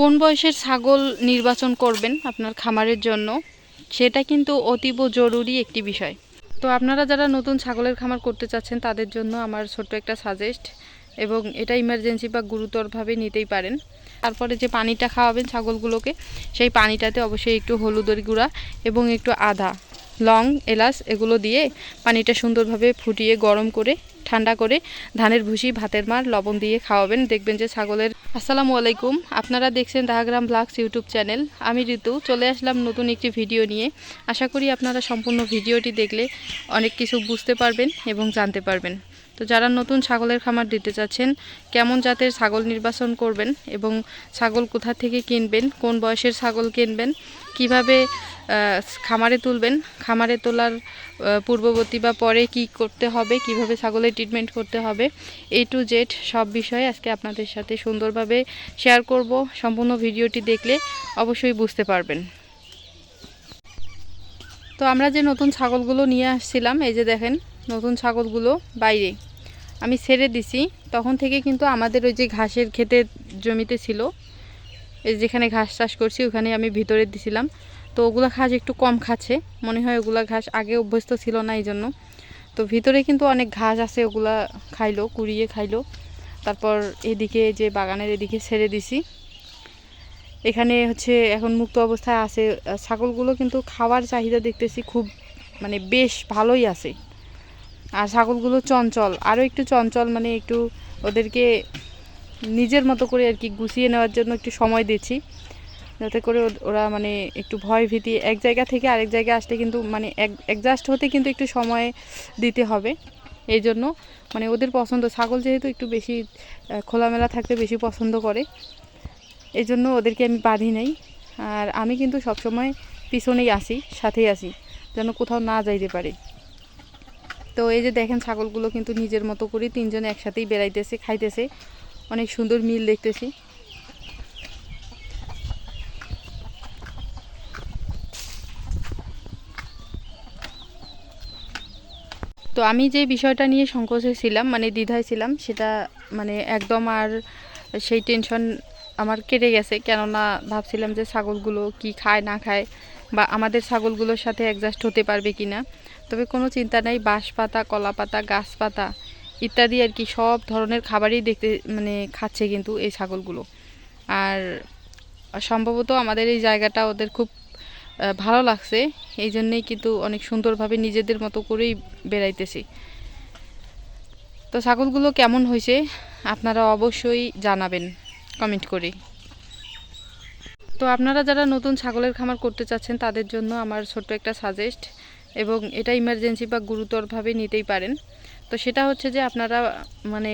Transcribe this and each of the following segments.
কোন বয়সের ছাগল নির্বাচন করবেন আপনার খামারের জন্য, সেটা কিন্তু অতীব জরুরি একটি বিষয়। তো আপনারা যারা নতুন ছাগলের খামার করতে চাচ্ছেন, তাদের জন্য আমার ছোট্ট একটা সাজেস্ট এবং এটা ইমার্জেন্সি বা গুরুতরভাবে নিতেই পারেন। তারপরে যে পানিটা খাওয়াবেন ছাগলগুলোকে, সেই পানিটাতে অবশ্যই একটু হলুদের গুঁড়া এবং একটু আদা, লং, এলাচ এগুলো দিয়ে পানিটা সুন্দরভাবে ফুটিয়ে গরম করে, ঠান্ডা করে ধানের ভুসি, ভাতের মার, লবণ দিয়ে খাওয়াবেন। দেখবেন যে ছাগলের আসসালামু আলাইকুম। আপনারা দেখছেন দাহাগ্রাম ব্লগস ইউটিউব চ্যানেল। আমি ঋতু, চলে আসলাম নতুন একটি ভিডিও নিয়ে। আশা করি আপনারা সম্পূর্ণ ভিডিওটি দেখলে অনেক কিছু বুঝতে পারবেন এবং জানতে পারবেন। তো যারা নতুন ছাগলের খামার দিতে চাচ্ছেন, কেমন জাতের ছাগল নির্বাচন করবেন এবং ছাগল কোথা থেকে কিনবেন, কোন বয়সের ছাগল কিনবেন কীভাবে খামারে তুলবেন? খামারে তোলার পূর্ববর্তী বা পরে কি করতে হবে? কীভাবে ছাগলের ট্রিটমেন্ট করতে হবে? এ টু জেড সব বিষয়ে আজকে আপনাদের সাথে সুন্দরভাবে শেয়ার করব। সম্পূর্ণ ভিডিওটি দেখলে অবশ্যই বুঝতে পারবেন। তো আমরা যে নতুন ছাগলগুলো নিয়ে আসছিলাম, এই যে দেখেন, নতুন ছাগলগুলো বাইরে। আমি ছেড়ে দিছি। তখন থেকে কিন্তু আমাদের ওই যে ঘাসের ক্ষেতের জমিতে ছিল যেখানে ঘাস চাষ করছি, ওখানে আমি ভিতরে দিছিলাম। তো ওগুলা ঘাস একটু কম খাচ্ছে। মনে হয় ওগুলা ঘাস আগে অভ্যস্ত ছিল না এই জন্য তো ভিতরে কিন্তু অনেক ঘাস আছে, ওগুলা খাইলো, কুড়িয়ে খাইলো। তারপর এদিকে যে বাগানের এদিকে ছেড়ে দিছি। এখানে হচ্ছে এখন মুক্ত অবস্থায় আছে। ছাগলগুলো কিন্তু খাওয়ার চাহিদা দেখতেছি খুব মানে বেশ ভালোই আছে। আর ছাগলগুলো চঞ্চল। আরও একটু চঞ্চল মানে একটু ওদেরকে নিজের মতো করে আর কি গুছিয়ে নেওয়ার জন্য একটু সময় দিচ্ছি। যাতে করে ওরা মানে একটু ভয় ভীতি এক জায়গা থেকে আরেক জায়গায় আসলে কিন্তু মানে অ্যাডজাস্ট হতে কিন্তু একটু সময় দিতে হবে। এই জন্য মানে ওদের পছন্দ, ছাগল যেহেতু একটু বেশি খোলামেলা থাকতে বেশি পছন্দ করে। এই জন্য ওদেরকে আমি বাঁধি নাই। আর আমি কিন্তু সবসময় পিছনেই আসি, সাথেই আসি, যেন কোথাও না যাইতে পারে। তো এই যে দেখেন ছাগলগুলো কিন্তু নিজের মতো করে তিনজন একসাথেই বেড়াইতেছে, খাইতেছে। অনেক সুন্দর মিল দেখতেছি। তো আমি যে বিষয়টা নিয়ে সংকোচে ছিলাম মানে দ্বিধায় ছিলাম, সেটা মানে একদম আর সেই টেনশন আমার কেটে গেছে। কেননা ভাবছিলাম যে ছাগলগুলো কি খায়, না খায়, বা আমাদের ছাগলগুলোর সাথে অ্যাডজাস্ট হতে পারবে কি না তবে কোনো চিন্তা নেই বাঁশ পাতা কলা পাতা গাছ পাতা ইত্যাদি আর কি, সব ধরনের খাবারই দেখতে মানে খাচ্ছে কিন্তু এই ছাগলগুলো। আর সম্ভবত আমাদের এই জায়গাটা ওদের খুব ভালো লাগছে। এই জন্যেই কিন্তু অনেক সুন্দরভাবে নিজেদের মতো করেই বেড়াইতেছি। তো ছাগলগুলো কেমন হয়েছে আপনারা অবশ্যই জানাবেন, কমেন্ট করে। তো আপনারা যারা নতুন ছাগলের খামার করতে চাচ্ছেন তাদের জন্য আমার ছোট্ট একটা সাজেস্ট এবং এটা ইমার্জেন্সি বা গুরুতরভাবে নিতেই পারেন। তো সেটা হচ্ছে যে আপনারা মানে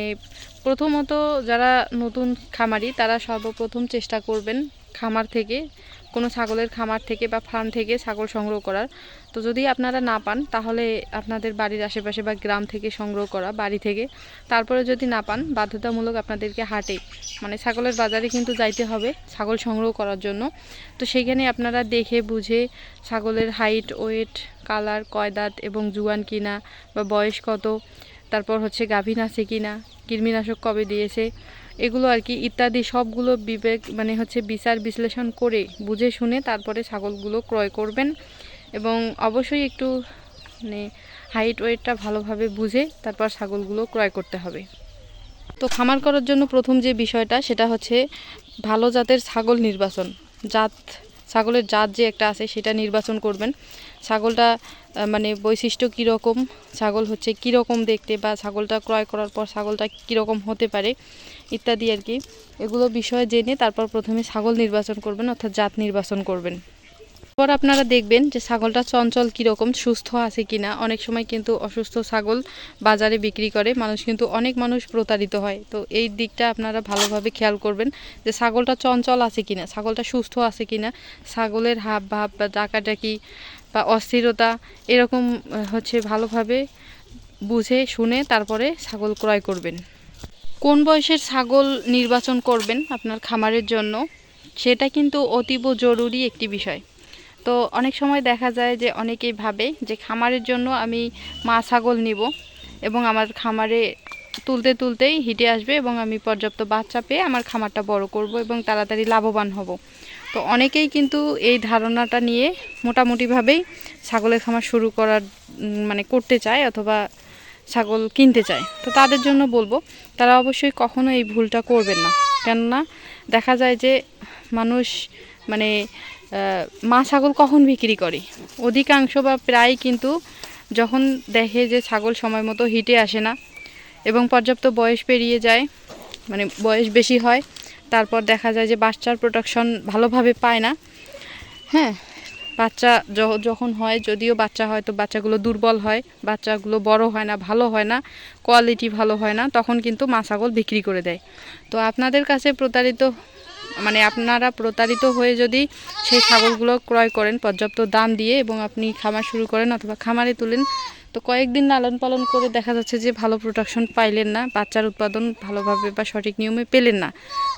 প্রথমত যারা নতুন খামারি, তারা সর্বপ্রথম চেষ্টা করবেন খামার থেকে, কোনো ছাগলের খামার থেকে বা ফার্ম থেকে ছাগল সংগ্রহ করার। তো যদি আপনারা না পান, তাহলে আপনাদের বাড়ির আশেপাশে বা গ্রাম থেকে সংগ্রহ করা বাড়ি থেকে। তারপরে যদি না পান, বাধ্যতামূলক আপনাদেরকে হাটে মানে ছাগলের বাজারে কিন্তু যাইতে হবে ছাগল সংগ্রহ করার জন্য। তো সেখানে আপনারা দেখে বুঝে ছাগলের হাইট ওয়েট কালার কয়দাত এবং জুয়ান কিনা বা বয়স কত, তারপর হচ্ছে গাভীন আছে কিনা, কৃমিনাশক কবে দিয়েছে, এগুলো আর কি ইত্যাদি সবগুলো বিবেক মানে হচ্ছে বিচার, বিশ্লেষণ করে বুঝে শুনে তারপরে ছাগলগুলো ক্রয় করবেন। এবং অবশ্যই একটু মানে হাইট ওয়েটটা ভালোভাবে বুঝে তারপর ছাগলগুলো ক্রয় করতে হবে। তো খামার করার জন্য প্রথম যে বিষয়টা, সেটা হচ্ছে ভালো জাতের ছাগল নির্বাচন। জাত, ছাগলের জাত যে একটা আছে, সেটা নির্বাচন করবেন। ছাগলটা মানে বৈশিষ্ট্য কীরকম ছাগল হচ্ছে কীরকম দেখতে বা ছাগলটা ক্রয় করার পর ছাগলটা কীরকম হতে পারে, ইত্যাদি আর কি। এগুলো বিষয়ে জেনে তারপর প্রথমে ছাগল নির্বাচন করবেন, অর্থাৎ জাত নির্বাচন করবেন। পর আপনারা দেখবেন যে ছাগলটা চঞ্চল কীরকম, সুস্থ আছে কিনা। অনেক সময় কিন্তু অসুস্থ ছাগল বাজারে বিক্রি করে, মানুষ কিন্তু অনেক মানুষ প্রতারিত হয়। তো এই দিকটা আপনারা ভালোভাবে খেয়াল করবেন যে ছাগলটা চঞ্চল আছে কিনা, ছাগলটা সুস্থ আছে কিনা। ছাগলের হাব ভাব বা ডাকাডাকি বা অস্থিরতা এরকম হচ্ছে ভালোভাবে বুঝে, শুনে তারপরে ছাগল ক্রয় করবেন। কোন বয়সের ছাগল নির্বাচন করবেন আপনার খামারের জন্য, সেটা কিন্তু অতীব জরুরি একটি বিষয়। তো অনেক সময় দেখা যায় যে অনেকেই ভাবে যে খামারের জন্য আমি মা ছাগল নিব এবং আমার খামারে তুলতে তুলতেই হিটে আসবে এবং আমি পর্যাপ্ত বাচ্চা পেয়ে আমার খামারটা বড় করব এবং তাড়াতাড়ি লাভবান হব। তো অনেকেই কিন্তু এই ধারণাটা নিয়ে মোটামুটিভাবেই ছাগলের খামার শুরু করার মানে করতে চায় অথবা ছাগল কিনতে চায়। তো তাদের জন্য বলব, তারা অবশ্যই কখনো এই ভুলটা করবেন না। কেননা দেখা যায় যে মানুষ মানে মা ছাগল কখন বিক্রি করে? অধিকাংশ বা প্রায় কিন্তু যখন দেখে যে ছাগল সময় মতো হিটে আসে না এবং পর্যাপ্ত বয়স পেরিয়ে যায় মানে বয়স বেশি হয়, তারপর দেখা যায় যে বাচ্চার প্রোটেকশন ভালোভাবে পায় না। হ্যাঁ বাচ্চা যখন হয়, যদিও বাচ্চা হয় তো বাচ্চাগুলো দুর্বল হয়, বাচ্চাগুলো বড় হয় না, ভালো হয় না কোয়ালিটি ভালো হয় না, তখন কিন্তু মা ছাগল বিক্রি করে দেয়। তো আপনাদের কাছে প্রতারিত মানে আপনারা প্রতারিত হয়ে যদি সেই ছাগলগুলো ক্রয় করেন, পর্যাপ্ত দাম দিয়ে এবং আপনি খামার শুরু করেন অথবা খামারে তুলেন, তো কয়েকদিন লালন পালন করে দেখা যাচ্ছে যে ভালো প্রোডাকশন পাইলেন না, বাচ্চার উৎপাদন ভালোভাবে বা সঠিক নিয়মে পেলেন না।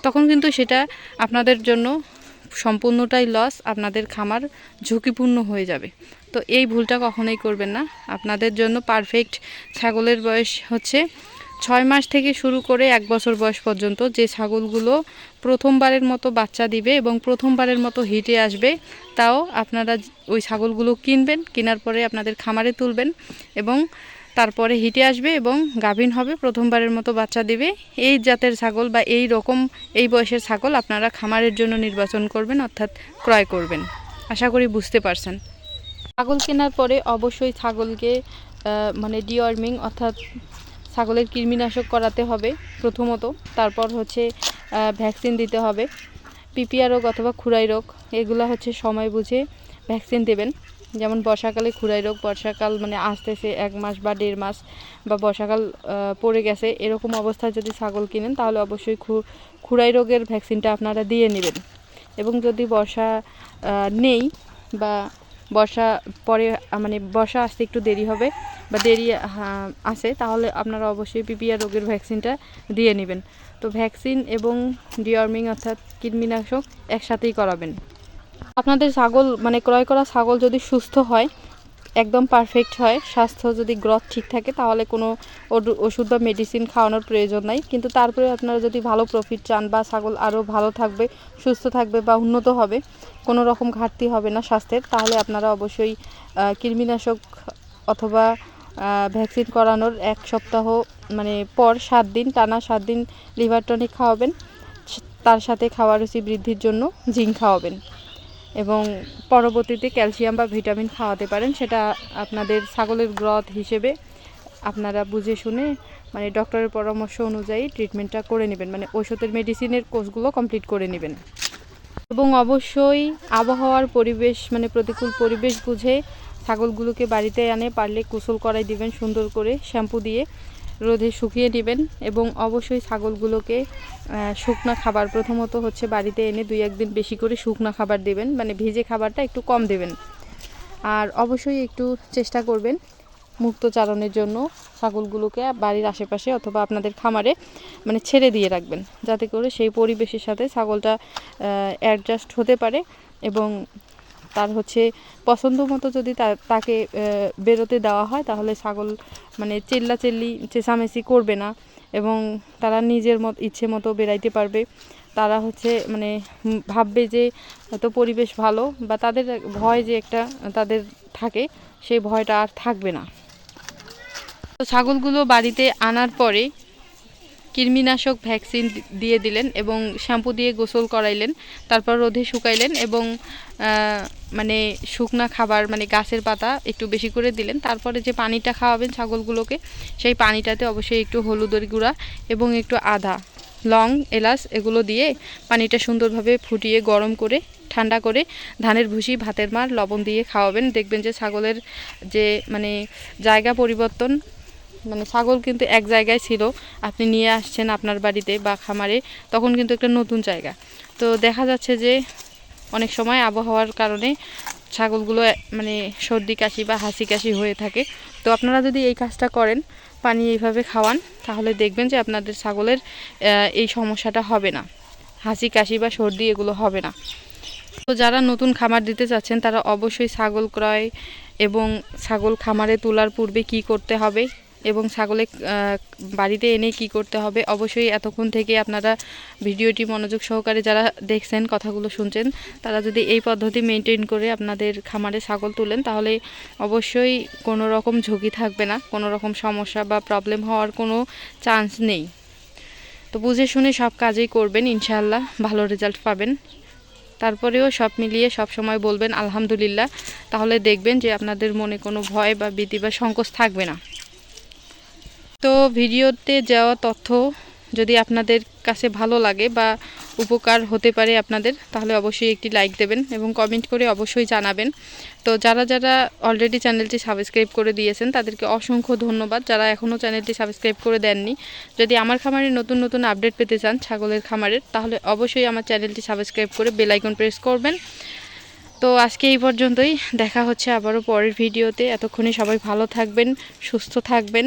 তখন কিন্তু সেটা আপনাদের জন্য সম্পূর্ণটাই লস আপনাদের খামার ঝুঁকিপূর্ণ হয়ে যাবে। তো এই ভুলটা কখনোই করবেন না। আপনাদের জন্য পারফেক্ট ছাগলের বয়স হচ্ছে ছয় মাস থেকে শুরু করে এক বছর বয়স পর্যন্ত যে ছাগলগুলো প্রথমবারের মতো বাচ্চা দিবে এবং প্রথমবারের মতো হিটে আসবে, তাও আপনারা ওই ছাগলগুলো কিনবেন, কেনার পরে আপনাদের খামারে তুলবেন এবং তারপরে হিটে আসবে এবং গাভীন হবে, প্রথমবারের মতো বাচ্চা দিবে। এই জাতের ছাগল বা এই রকম, এই বয়সের ছাগল আপনারা খামারের জন্য নির্বাচন করবেন, অর্থাৎ ক্রয় করবেন। আশা করি বুঝতে পারছেন। ছাগল কেনার পরে অবশ্যই ছাগলকে মানে ডিওয়ার্মিং অর্থাৎ ছাগলের কৃমিনাশক করাতে হবে প্রথমত। তারপর হচ্ছে ভ্যাকসিন দিতে হবে। পিপিআর রোগ অথবা খুরাই রোগ, এগুলো হচ্ছে সময় বুঝে ভ্যাকসিন দেবেন। যেমন বর্ষাকালে খুরাই রোগ, বর্ষাকাল মানে আসতেছে এক মাস বা দেড় মাস বা বর্ষাকাল পড়ে গেছে, এরকম অবস্থায় যদি ছাগল কিনেন, তাহলে অবশ্যই খুরাই রোগের ভ্যাকসিনটা আপনারা দিয়ে নেবেন। এবং যদি বর্ষা নেই বা বর্ষা, পরে মানে বর্ষা আসতে একটু দেরি হবে বা দেরি আসে তাহলে আপনারা অবশ্যই পিপিআর রোগের ভ্যাকসিনটা দিয়ে নেবেন। তো ভ্যাকসিন এবং ডিওয়ার্মিং অর্থাৎ কীটনাশক একসাথেই করাবেন। আপনাদের ছাগল মানে ক্রয় করা ছাগল যদি সুস্থ হয় একদম পারফেক্ট হয়। স্বাস্থ্য যদি গ্রথ ঠিক থাকে, তাহলে কোনো ওষুধ বা মেডিসিন খাওয়ানোর প্রয়োজন নাই। কিন্তু তারপরে আপনারা যদি ভালো প্রফিট চান বা ছাগল আরও ভালো থাকবে, সুস্থ থাকবে বা উন্নত হবে, কোনো রকম ঘাটতি হবে না স্বাস্থ্যের, তাহলে আপনারা অবশ্যই কৃমিনাশক অথবা ভ্যাকসিন করানোর এক সপ্তাহ মানে পর সাত দিন, টানা সাত দিন লিভার টনিক খাওয়াবেন। তার সাথে খাওয়া রুচি বৃদ্ধির জন্য জিঙ্ক খাওয়াবেন। এবং পরবর্তীতে ক্যালসিয়াম বা ভিটামিন খাওয়াতে পারেন। সেটা আপনাদের ছাগলের গ্রথ হিসেবে আপনারা বুঝে শুনে মানে ডক্টরের পরামর্শ অনুযায়ী ট্রিটমেন্টটা করে নেবেন। মানে ওষুধের মেডিসিনের কোর্সগুলো কমপ্লিট করে নেবেন। এবং অবশ্যই আবহাওয়ার পরিবেশ মানে প্রতিকূল পরিবেশ বুঝে ছাগলগুলোকে বাড়িতে আনে, পারলে গোসল করাই দিবেন সুন্দর করে, শ্যাম্পু দিয়ে। রোদে শুকিয়ে নেবেন এবং অবশ্যই ছাগলগুলোকে শুকনা খাবার প্রথমত হচ্ছে বাড়িতে এনে দুই একদিন বেশি করে শুকনা খাবার দেবেন মানে ভিজে খাবারটা একটু কম দেবেন। আর অবশ্যই একটু চেষ্টা করবেন মুক্ত চারণের জন্য ছাগলগুলোকে বাড়ির আশেপাশে অথবা আপনাদের খামারে মানে ছেড়ে দিয়ে রাখবেন, যাতে করে সেই পরিবেশের সাথে ছাগলটা অ্যাডজাস্ট হতে পারে এবং তার হচ্ছে পছন্দ মতো যদি তাকে বেরোতে দেওয়া হয়, তাহলে ছাগল মানে চেল্লা চেল্লি চেঁচামেচি করবে না এবং তারা নিজের মত, ইচ্ছে মতো বেরাইতে পারবে। তারা হচ্ছে মানে ভাববে যে হয়তো পরিবেশ ভালো বা তাদের ভয় যে একটা তাদের থাকে, সেই ভয়টা আর থাকবে না। তো ছাগলগুলো বাড়িতে আনার পরে কৃমিনাশক ভ্যাকসিন দিয়ে দিলেন এবং শ্যাম্পু দিয়ে গোসল করাইলেন, তারপর রোদে শুকাইলেন এবং মানে শুকনা খাবার মানে গাছের পাতা একটু বেশি করে দিলেন। তারপরে যে পানিটা খাওয়াবেন ছাগলগুলোকে, সেই পানিটাতে অবশ্যই একটু হলুদের গুঁড়া এবং একটু আদা, লং, এলাচ এগুলো দিয়ে পানিটা সুন্দরভাবে ফুটিয়ে গরম করে, ঠান্ডা করে ধানের ভুসি, ভাতের মার, লবণ দিয়ে খাওয়াবেন। দেখবেন যে ছাগলের যে মানে জায়গা পরিবর্তন মানে ছাগল কিন্তু এক জায়গায় ছিল, আপনি নিয়ে আসছেন আপনার বাড়িতে বা খামারে, তখন কিন্তু একটা নতুন জায়গা। তো দেখা যাচ্ছে যে অনেক সময় আবহাওয়ার কারণে ছাগলগুলো মানে সর্দি কাশি বা হাসি কাশি হয়ে থাকে। তো আপনারা যদি এই কাজটা করেন, পানি এইভাবে খাওয়ান, তাহলে দেখবেন যে আপনাদের ছাগলের এই সমস্যাটা হবে না। হাসি কাশি বা সর্দি এগুলো হবে না। তো যারা নতুন খামার দিতে চাচ্ছেন, তারা অবশ্যই ছাগল ক্রয় এবং ছাগল খামারে তোলার পূর্বে কি করতে হবে? এবং ছাগলে বাড়িতে এনে কি করতে হবে অবশ্যই এতক্ষণ থেকে আপনারা ভিডিওটি মনোযোগ সহকারে যারা দেখছেন কথাগুলো শুনছেন, তারা যদি এই পদ্ধতি মেনটেন করে আপনাদের খামারে ছাগল তুলেন, তাহলে অবশ্যই কোনো রকম ঝুঁকি থাকবে না, কোনো রকম সমস্যা বা প্রবলেম হওয়ার কোনো চান্স নেই। তো বুঝে শুনে সব কাজেই করবেন, ইনশাআল্লাহ ভালো রেজাল্ট পাবেন। তারপরেও সব মিলিয়ে সব সময় বলবেন, আলহামদুলিল্লাহ। তাহলে দেখবেন যে আপনাদের মনে কোনো ভয় বা ভীতি বা সংকোচ থাকবে না। তো ভিডিওতে যাওয়া তথ্য যদি আপনাদের কাছে ভালো লাগে বা উপকার হতে পারে আপনাদের, তাহলে অবশ্যই একটি লাইক দেবেন এবং কমেন্ট করে অবশ্যই জানাবেন। তো যারা যারা অলরেডি চ্যানেলটি সাবস্ক্রাইব করে দিয়েছেন, তাদেরকে অসংখ্য ধন্যবাদ। যারা এখনও চ্যানেলটি সাবস্ক্রাইব করে দেননি, যদি আমার খামারে নতুন নতুন আপডেট পেতে চান ছাগলের খামারের, তাহলে অবশ্যই আমার চ্যানেলটি সাবস্ক্রাইব করে বেল আইকন প্রেস করবেন। তো আজকে এই পর্যন্তই। দেখা হচ্ছে আবারও পরের ভিডিওতে। এতক্ষণে সবাই ভালো থাকবেন, সুস্থ থাকবেন।